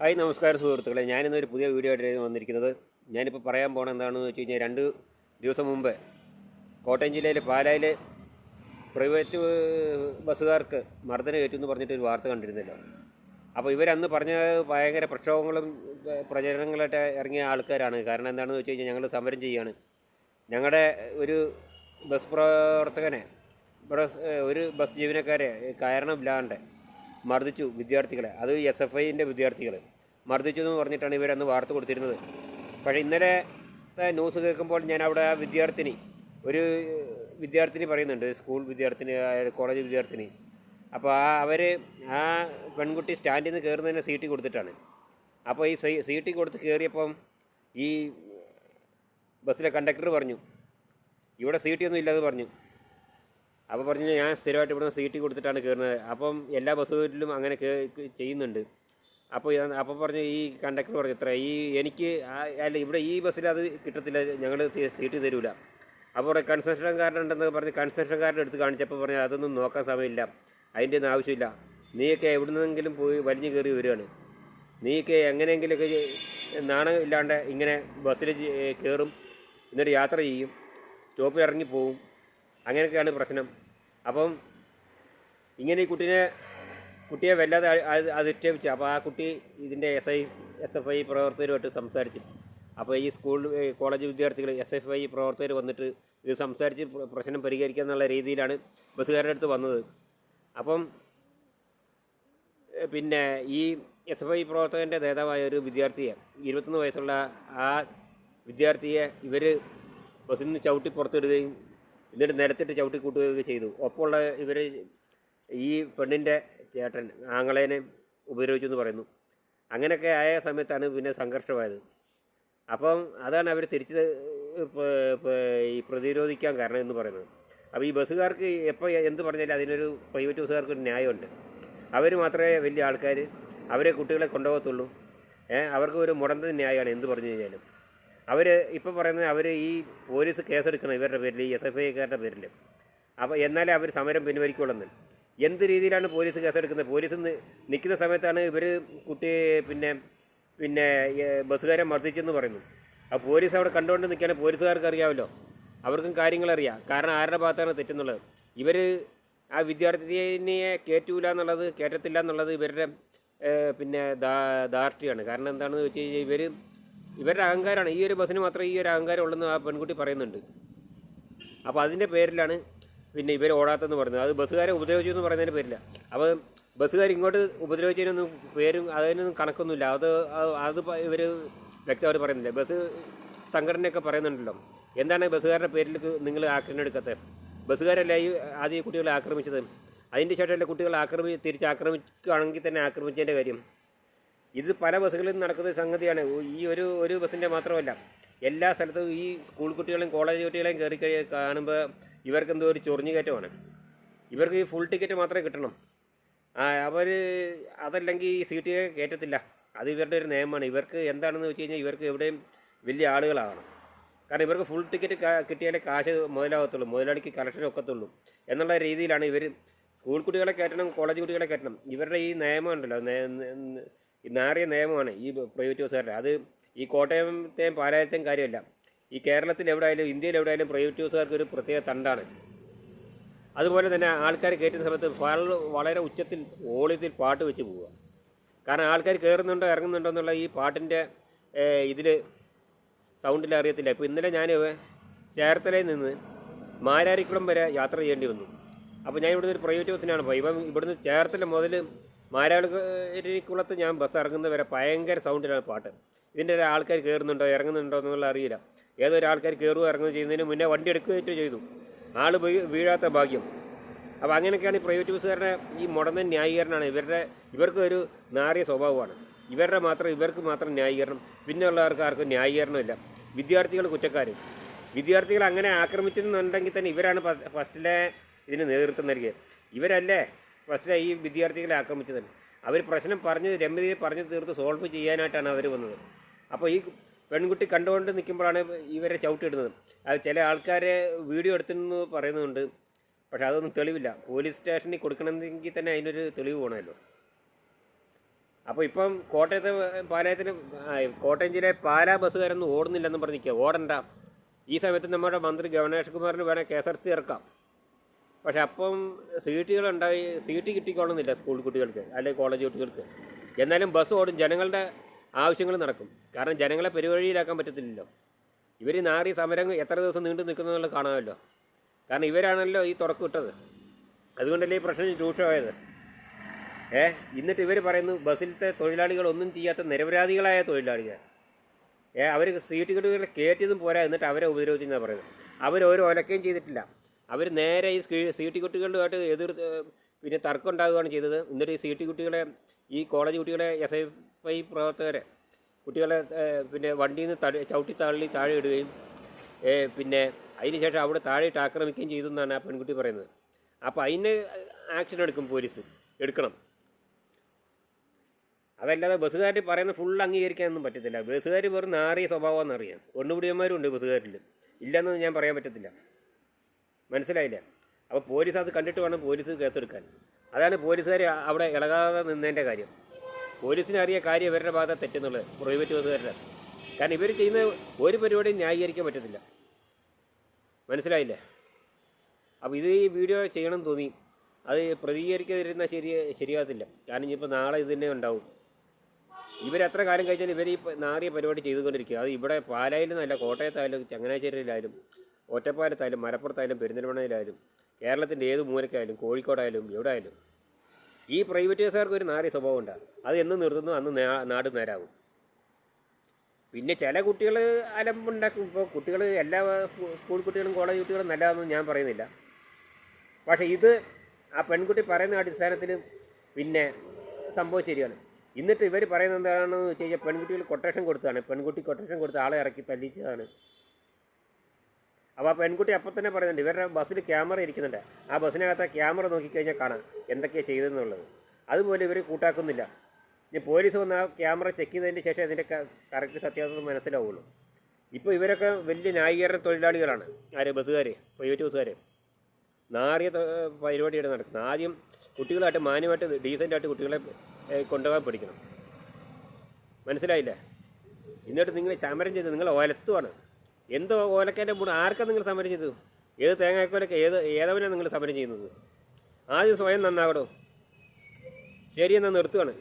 Hi നമസ്കാരം സുഹൃത്തുക്കളെ. ഞാനിന്നൊരു പുതിയ വീഡിയോ ആയിട്ട് വന്നിരിക്കുന്നത്. ഞാനിപ്പോൾ പറയാൻ പോണത് എന്താണെന്ന് വെച്ച് കഴിഞ്ഞാൽ രണ്ട് ദിവസം മുമ്പ് കോട്ടയം ജില്ലയിലെ പാലായിൽ പ്രൈവറ്റ് ബസ്സുകാർക്ക് മർദ്ദനം ഏറ്റെന്ന് പറഞ്ഞിട്ട് ഒരു വാർത്ത കണ്ടിരുന്നല്ലോ. അപ്പോൾ ഇവരന്ന് പറഞ്ഞ ഭയങ്കര പ്രക്ഷോഭങ്ങളും പ്രചരണങ്ങളൊക്കെ ഇറങ്ങിയ ആൾക്കാരാണ്. കാരണം എന്താണെന്ന് വെച്ച് കഴിഞ്ഞാൽ ഞങ്ങൾ സമരം ചെയ്യുകയാണ് ഞങ്ങളുടെ ഒരു ബസ് പ്രവർത്തകനെ ഒരു ബസ് ജീവനക്കാരെ കാരണമില്ലാണ്ട് മർദ്ദിച്ചു വിദ്യാർത്ഥികളെ. അത് എസ് എഫ് ഐന്റെ വിദ്യാർത്ഥികൾ മർദ്ദിച്ചു എന്ന് പറഞ്ഞിട്ടാണ് ഇവരന്ന് വാർത്ത കൊടുത്തിരുന്നത്. പക്ഷേ ഇന്നലെ ന്യൂസ് കേൾക്കുമ്പോൾ ഞാൻ അവിടെ വിദ്യാർത്ഥിനി ഒരു വിദ്യാർത്ഥിനി പറയുന്നുണ്ട് സ്കൂൾ വിദ്യാർത്ഥിനി കോളേജ് വിദ്യാർത്ഥിനി. അപ്പോൾ ആ അവർ ആ പെൺകുട്ടി സ്റ്റാൻഡിൽ നിന്ന് കയറുന്നതിന് സീറ്റ് കൊടുത്തിട്ടാണ്. അപ്പോൾ ഈ സീറ്റ് കൊടുത്ത് കയറിയപ്പം ഈ ബസ്സിലെ കണ്ടക്ടർ പറഞ്ഞു ഇവിടെ സീറ്റൊന്നും ഇല്ലാതെ പറഞ്ഞു. അപ്പോൾ പറഞ്ഞു ഞാൻ സ്ഥിരമായിട്ട് ഇവിടുന്ന് സീറ്റ് കൊടുത്തിട്ടാണ് കയറുന്നത് അപ്പം എല്ലാ ബസ്സുകളിലും അങ്ങനെ കേ- ചെയ്യുന്നുണ്ട്. അപ്പോൾ അപ്പോൾ പറഞ്ഞു ഈ കണ്ടക്ടർ പറഞ്ഞു ഇത്ര ഈ എനിക്ക് അല്ല ഇവിടെ ഈ ബസ്സിൽ അത് കിട്ടത്തില്ല ഞങ്ങൾ സീറ്റ് തരൂല. അപ്പോൾ കൺസെഷൻകാരനുണ്ടെന്ന് പറഞ്ഞ് കാർഡ് എടുത്ത് കാണിച്ചപ്പോൾ പറഞ്ഞു അതൊന്നും നോക്കാൻ സമയമില്ല. അതിന്റെ ഒന്നും ആവശ്യമില്ല. നീയൊക്കെ എവിടെ നിന്നെങ്കിലും പോയി വലിഞ്ഞു കയറി വരികയാണ്. നീയൊക്കെ എങ്ങനെയെങ്കിലുമൊക്കെ നാണം ഇല്ലാണ്ട് ഇങ്ങനെ ബസ്സിൽ കയറും എന്നിട്ട് യാത്ര ചെയ്യും. സ്റ്റോപ്പിൽ ഇറങ്ങി പോവും. അങ്ങനെയൊക്കെയാണ് പ്രശ്നം. അപ്പം ഇങ്ങനെ ഈ കുട്ടീനെ കുട്ടിയെ വല്ലാതെ അധിക്ഷേപിച്ചു അപ്പോൾ ആ കുട്ടി ഇതിന്റെ S I S F I പ്രവർത്തകരുമായിട്ട് സംസാരിച്ചു. അപ്പോൾ ഈ സ്കൂൾ കോളേജ് വിദ്യാർത്ഥികൾ എസ് എഫ് ഐ പ്രവർത്തകർ വന്നിട്ട് ഇത് സംസാരിച്ച് പ്രശ്നം പരിഹരിക്കുക എന്നുള്ള രീതിയിലാണ് ബസ്സുകാരുടെ അടുത്ത് വന്നത്. അപ്പം പിന്നെ ഈ എസ് എഫ് ഐ പ്രവർത്തകന്റെ നേതാവായ ഒരു വിദ്യാർത്ഥിയെ ഇരുപത്തൊന്ന് വയസ്സുള്ള ആ വിദ്യാർത്ഥിയെ ഇവർ ബസ്സിൽ നിന്ന് ചവിട്ടി പുറത്തിടുകയും എന്നിട്ട് നിലത്തിട്ട് ചവിട്ടി കൂട്ടുകയൊക്കെ ചെയ്തു. ഒപ്പമുള്ള ഇവർ ഈ പെണ്ണിന്റെ ചേട്ടൻ ആങ്ങളേനെ ഉപദ്രവിച്ചു എന്ന് പറയുന്നു. അങ്ങനെയൊക്കെ ആയ സമയത്താണ് പിന്നെ സംഘർഷമായത്. അപ്പം അതാണ് അവർ തിരിച്ച് ഈ പ്രതിരോധിക്കാൻ കാരണം എന്ന് പറയുന്നത്. അപ്പോൾ ഈ ബസ്സുകാർക്ക് എപ്പോൾ എന്ത് പറഞ്ഞാലും അതിനൊരു പ്രൈവറ്റ് ബസ്സുകാർക്ക് ഒരു ന്യായമുണ്ട്. അവർ മാത്രമേ വലിയ ആൾക്കാർ അവരെ കുട്ടികളെ കൊണ്ടുപോകത്തുള്ളൂ. അവർക്ക് ഒരു മുടന്ത ന്യായമാണ് എന്ത് പറഞ്ഞു കഴിഞ്ഞാലും. അവർ ഇപ്പോൾ പറയുന്നത് അവർ ഈ പോലീസ് കേസെടുക്കണം ഇവരുടെ പേരിൽ ഈ എസ് എഫ് ഐക്കാരുടെ പേരിൽ അപ്പോൾ എന്നാലേ അവർ സമരം പിൻവലിക്കുള്ളെന്ന്. എന്ത് രീതിയിലാണ് പോലീസ് കേസെടുക്കുന്നത്? പോലീസ് നിൽക്കുന്ന സമയത്താണ് ഇവർ കുട്ടിയെ പിന്നെ പിന്നെ ബസ്സുകാരെ മർദ്ദിച്ചെന്ന് പറയുന്നു. ആ പോലീസ് അവിടെ കണ്ടുകൊണ്ട് നിൽക്കുകയാണെങ്കിൽ പോലീസുകാർക്ക് അറിയാമല്ലോ. അവർക്കും കാര്യങ്ങളറിയാം. കാരണം ആരുടെ ഭാഗത്താണ് തെറ്റെന്നുള്ളത്. ഇവർ ആ വിദ്യാർത്ഥിനിയെ കയറ്റൂല എന്നുള്ളത് കയറ്റത്തില്ല എന്നുള്ളത് ഇവരുടെ പിന്നെ ധാർഷ്ട്യമാണ്. കാരണം എന്താണെന്ന് വെച്ച് കഴിഞ്ഞാൽ ഇവർ ഇവരുടെ അഹങ്കാരമാണ്. ഈ ഒരു ബസ്സിന് മാത്രമേ ഈ ഒരു അഹങ്കാരം ഉള്ളെന്ന് ആ പെൺകുട്ടി പറയുന്നുണ്ട്. അപ്പോൾ അതിന്റെ പേരിലാണ് പിന്നെ ഇവർ ഓടാത്തെന്ന് പറയുന്നത്. അത് ബസ്സുകാരെ ഉപദ്രവിച്ചു എന്ന് പറയുന്നതിന്റെ പേരില്ല അപ്പോൾ ബസ്സുകാർ ഇങ്ങോട്ട് ഉപദ്രവിച്ചതിനൊന്നും പേരും അതിനൊന്നും കണക്കൊന്നുമില്ല. അത് അത് ഇവർ വ്യക്തമായിട്ട് പറയുന്നില്ല. ബസ് സംഘടനയൊക്കെ പറയുന്നുണ്ടല്ലോ. എന്താണ് ബസ്സുകാരുടെ പേരിൽ നിങ്ങൾ ആക്രമണം എടുക്കാത്തത് ബസ്സുകാരല്ല ഈ ആദ്യം കുട്ടികളെ ആക്രമിച്ചത്. അതിന്റെ ശേഷമല്ലേ കുട്ടികളെ ആക്രമി തിരിച്ച് ആക്രമിക്കുകയാണെങ്കിൽ തന്നെ ആക്രമിച്ചതിന്റെ കാര്യം. ഇത് പല ബസ്സുകളിൽ നടക്കുന്ന സംഗതിയാണ്. ഈ ഒരു ഒരു ബസ്സിന്റെ മാത്രമല്ല എല്ലാ സ്ഥലത്തും ഈ സ്കൂൾ കുട്ടികളെയും കോളേജ് കുട്ടികളെയും കയറി കഴി കാണുമ്പോൾ ഇവർക്ക് എന്തോ ഒരു ചൊറിഞ്ഞു കയറ്റമാണ്. ഇവർക്ക് ഈ ഫുൾ ടിക്കറ്റ് മാത്രമേ കിട്ടണം. അവർ അതല്ലെങ്കിൽ ഈ സീറ്റ് കയറ്റത്തില്ല. അത് ഇവരുടെ ഒരു നിയമമാണ്. ഇവർക്ക് എന്താണെന്ന് വെച്ച് കഴിഞ്ഞാൽ ഇവർക്ക് എവിടെയും വലിയ ആളുകളാകണം. കാരണം ഇവർക്ക് ഫുൾ ടിക്കറ്റ് കിട്ടിയാലേ കാശ് മുതലാകത്തുള്ളൂ മുതലാളിക്ക് കളക്ഷൻ ഒക്കത്തുള്ളൂ. എന്നുള്ള രീതിയിലാണ് ഇവർ സ്കൂൾ കുട്ടികളെ കയറ്റണം കോളേജ് കുട്ടികളെ കയറ്റണം. ഇവരുടെ ഈ നിയമം ഉണ്ടല്ലോ നേ- നേ- ഈ നാറിയ നിയമമാണ് ഈ പ്രൈവറ്റ് ബസ്സുകാരുടെ. അത് ഈ കോട്ടയത്തെയും പാലായത്തെയും കാര്യമല്ല. ഈ കേരളത്തിൽ എവിടെയായാലും ഇന്ത്യയിൽ എവിടെയായാലും പ്രൈവറ്റ് ബസ്സുകാർക്ക് ഒരു പ്രത്യേക തണ്ടാണ്. അതുപോലെ തന്നെ ആൾക്കാർ കയറ്റുന്ന സമയത്ത് വളരെ ഉച്ചത്തിൽ ഓളിയത്തിൽ പാട്ട് വെച്ച് പോവുക. കാരണം ആൾക്കാർ കയറുന്നുണ്ടോ ഇറങ്ങുന്നുണ്ടോ എന്നുള്ള ഈ പാട്ടിന്റെ ഇതിൽ സൗണ്ടിൽ അറിയത്തില്ല. ഇപ്പോൾ ഇന്നലെ ഞാൻ ചേർത്തലയിൽ നിന്ന് മാരാരിക്കുളം വരെ യാത്ര ചെയ്യേണ്ടി വന്നു. അപ്പോൾ ഞാൻ ഇവിടുന്ന് ഒരു പ്രൈവറ്റ് ബസ്സിനാണ് പോയി ഇപ്പം ഇവിടുന്ന് ചേർത്തല മുതൽ മാരാരിക്കുളത്ത് ഞാൻ ബസ് ഇറങ്ങുന്നത് വരെ ഭയങ്കര സൗണ്ടിലാണ് പാട്ട്. ഇതിന്റെ ഒരു ആൾക്കാർ കയറുന്നുണ്ടോ ഇറങ്ങുന്നുണ്ടോ എന്നുള്ള അറിയില്ല. ഏതൊരു ആൾക്കാർ കയറുകയോ ഇറങ്ങുകയോ ചെയ്യുന്നതിന് മുന്നേ വണ്ടി എടുക്കുകയോ ചെയ്തു. ആൾ വീഴാത്ത ഭാഗ്യം. അപ്പോൾ അങ്ങനെയൊക്കെയാണ് ഈ പ്രൈവറ്റ് ബസ്സുകാരുടെ ഈ മുടന്ന ന്യായീകരണമാണ്. ഇവരുടെ ഇവർക്ക് ഒരു നാറിയ സ്വഭാവമാണ്. ഇവരുടെ മാത്രം ഇവർക്ക് മാത്രം ന്യായീകരണം. പിന്നെയുള്ളവർക്ക് ആർക്കും ന്യായീകരണമില്ല വിദ്യാർത്ഥികൾ കുറ്റക്കാർ വിദ്യാർത്ഥികൾ അങ്ങനെ ആക്രമിച്ചെന്നുണ്ടെങ്കിൽ തന്നെ ഇവരാണ് ഫസ്റ്റിലെ ഇതിന് നേതൃത്വം നൽകിയത്. ഇവരല്ലേ ഫസ്റ്റിലെ ഈ വിദ്യാർത്ഥികളെ ആക്രമിച്ചത് അവർ പ്രശ്നം പറഞ്ഞ് രമ്യതയെ പറഞ്ഞ് തീർത്ത് സോൾവ് ചെയ്യാനായിട്ടാണ് അവർ വന്നത്. അപ്പോൾ ഈ പെൺകുട്ടി കണ്ടുകൊണ്ട് നിൽക്കുമ്പോഴാണ് ഇവരെ ചവിട്ടിയിടുന്നത്. അത് ചില ആൾക്കാരെ വീഡിയോ എടുത്തെന്ന് പറയുന്നുണ്ട്. പക്ഷേ അതൊന്നും തെളിവില്ല. പോലീസ് സ്റ്റേഷനിൽ കൊടുക്കണമെങ്കിൽ തന്നെ അതിനൊരു തെളിവ് വേണമല്ലോ. അപ്പോൾ ഇപ്പം കോട്ടയത്തെ പാലായത്തിന് കോട്ടയം ജില്ലയിലെ പാലാ ബസ്സുകാരൊന്നും ഓടുന്നില്ലെന്നും പറഞ്ഞിരിക്കുക ഓടണ്ട. ഈ സമയത്ത് നമ്മുടെ മന്ത്രി ഗവനേഷ് കുമാറിന് വേണേൽ കെ എസ് ആർ സി ഇറക്കാം. പക്ഷെ അപ്പം സീറ്റുകൾ ഉണ്ടായി സീറ്റ് കിട്ടിക്കോളുന്നില്ല സ്കൂൾ കുട്ടികൾക്ക് അല്ലെങ്കിൽ കോളേജ് കുട്ടികൾക്ക്. എന്നാലും ബസ് ഓടും ജനങ്ങളുടെ ആവശ്യങ്ങൾ നടക്കും. കാരണം ജനങ്ങളെ പെരുവഴിയിലാക്കാൻ പറ്റത്തില്ലല്ലോ. ഇവർ നാറി സമരം എത്ര ദിവസം നീണ്ടു നിൽക്കുന്നുള്ളത് കാണാമല്ലോ. കാരണം ഇവരാണല്ലോ ഈ തുറക്ക് വിട്ടത്. അതുകൊണ്ടല്ലേ ഈ പ്രശ്നം രൂക്ഷമായത്? ഏ എന്നിട്ട് ഇവർ പറയുന്നു ബസ്സിലത്തെ തൊഴിലാളികൾ ഒന്നും ചെയ്യാത്ത നിരപരാധികളായ തൊഴിലാളികൾ. ഏ അവർ സീറ്റ് കിട്ടുകളെ കയറ്റിയതും പോരാ എന്നിട്ട് അവരെ ഉപദ്രവിച്ചെന്നാണ് പറയുന്നത്. അവരോരോ ഒലക്കുകയും ചെയ്തിട്ടില്ല. അവർ നേരെ ഈ സ്കീ- ടി കുട്ടികളുമായിട്ട് എതിർ പിന്നെ തർക്കം ഉണ്ടാകുകയാണ് ചെയ്തത്. എന്നിട്ട് ഈ സി ടി കുട്ടികളെ ഈ കോളേജ് കുട്ടികളെ എസ് എഫ് ഐ പ്രവർത്തകരെ കുട്ടികളെ പിന്നെ വണ്ടിയിൽ നിന്ന് തടി ചവിട്ടി തള്ളി താഴെ ഇടുകയും പിന്നെ അതിന് ശേഷം അവിടെ താഴെയിട്ട് ആക്രമിക്കുകയും ചെയ്തു എന്നാണ് ആ പെൺകുട്ടി പറയുന്നത്. അപ്പോൾ അതിന് ആക്ഷൻ എടുക്കും പോലീസ്. എടുക്കണം. അതല്ലാതെ ബസ്സുകാർ പറയുന്ന ഫുൾ അംഗീകരിക്കാനൊന്നും പറ്റത്തില്ല. ബസ്സുകാർ വെറും നാറിയ സ്വഭാവമെന്നറിയാം അറിയാം ഒന്നുപിടിയന്മാരും ഉണ്ട് ബസ്സുകാരിൽ ഇല്ലെന്ന് ഞാൻ പറയാൻ പറ്റത്തില്ല. മനസ്സിലായില്ല? അപ്പോൾ പോലീസ് അത് കണ്ടിട്ട് വേണം പോലീസ് കേസെടുക്കാൻ. അതാണ് പോലീസുകാർ അവിടെ ഇളകാതെ നിന്നതിന്റെ കാര്യം. പോലീസിന് അറിയ കാര്യം ഇവരുടെ ഭാഗത്ത് തെറ്റെന്നുള്ളത് പ്രൈവറ്റ് ബസ്സുകാരുടെ കാരണം ഇവർ ചെയ്യുന്ന ഒരു പരിപാടിയും ന്യായീകരിക്കാൻ പറ്റത്തില്ല. മനസ്സിലായില്ലേ? അപ്പോൾ ഇത് ഈ വീഡിയോ ചെയ്യണം തോന്നി. അത് പ്രതികരിക്കാതിരുന്നാൽ ശരി ശരിയാകത്തില്ല. കാരണം ഇനിയിപ്പോൾ നാളെ ഇത് തന്നെ ഉണ്ടാവും. ഇവരെത്ര കാലം കഴിഞ്ഞാൽ ഇവർ ഈ നാറിയ പരിപാടി ചെയ്തുകൊണ്ടിരിക്കുക അത് ഇവിടെ പാലായിലെന്നല്ല കോട്ടയത്തായാലും ചങ്ങനാശ്ശേരിയിലായാലും ഒറ്റപ്പാലത്തായാലും മലപ്പുറത്തായാലും പെരിന്തൽമണ്ണയിലായാലും കേരളത്തിന്റെ ഏത് മൂലക്കായാലും കോഴിക്കോടായാലും എവിടെ ആയാലും ഈ പ്രൈവറ്റ് ബസ്സുകാർക്ക് ഒരു നാറിയ സ്വഭാവം ഉണ്ടാകും അത് എന്ന് നിർത്തുന്നു അന്ന് നാട് നേരാകും. പിന്നെ ചില കുട്ടികൾ അലമ്പുണ്ടാക്കും. ഇപ്പോൾ കുട്ടികൾ എല്ലാ സ്കൂൾ കുട്ടികളും കോളേജ് കുട്ടികളും നല്ലതാണെന്ന് ഞാൻ പറയുന്നില്ല. പക്ഷേ ഇത് ആ പെൺകുട്ടി പറയുന്ന അടിസ്ഥാനത്തിൽ പിന്നെ സംഭവം ശരിയാണ്. എന്നിട്ട് ഇവർ പറയുന്നത് എന്താണെന്ന് വെച്ച് കഴിഞ്ഞാൽ പെൺകുട്ടികൾ കൊട്ടേഷൻ കൊടുത്തതാണ്. പെൺകുട്ടി കൊട്ടേഷൻ കൊടുത്ത് ആളെ ഇറക്കി തല്ലിച്ചതാണ്. അപ്പോൾ ആ പെൺകുട്ടി അപ്പം തന്നെ പറയുന്നുണ്ട് ഇവരുടെ ബസ്സിൽ ക്യാമറ ഇരിക്കുന്നുണ്ട്. ആ ബസ്സിനകത്ത് ആ ക്യാമറ നോക്കിക്കഴിഞ്ഞാൽ കാണാം എന്തൊക്കെയാണ് ചെയ്തതെന്നുള്ളത്. അതുപോലെ ഇവർ കൂട്ടാക്കുന്നില്ല. ഇനി പോലീസ് വന്ന് ആ ക്യാമറ ചെക്ക് ചെയ്തതിന് ശേഷം അതിന്റെ കറക്റ്റ് സത്യാവസ്ഥ മനസ്സിലാവുള്ളൂ. ഇപ്പോൾ ഇവരൊക്കെ വലിയ ന്യായീകരണ തൊഴിലാളികളാണ് ആര് ബസ്സുകാർ പ്രൈവറ്റ് ബസ്സുകാർ നാറിയ പരിപാടിയാണ് നടക്കുന്നത് ആദ്യം കുട്ടികളായിട്ട് മാന്യമായിട്ട് ഡീസന്റായിട്ട് കുട്ടികളെ കൊണ്ടുപോകാൻ പഠിക്കണം. മനസ്സിലായില്ലേ? എന്നിട്ട് നിങ്ങൾ ചമരം ചെയ്ത് നിങ്ങൾ ഒലത്തുവാണ്. എന്തോ ഓലക്കേന്റെ മൂട് ആർക്കാണ് നിങ്ങൾ സമരം ചെയ്തത്? ഏത് തേങ്ങാക്കോലൊക്കെ ഏത് ഏതവനാണ് നിങ്ങൾ സമരം ചെയ്യുന്നത്? ആദ്യം സ്വയം നന്നാകടോ. ശരി എന്നാൽ നിർത്തുവാണ്.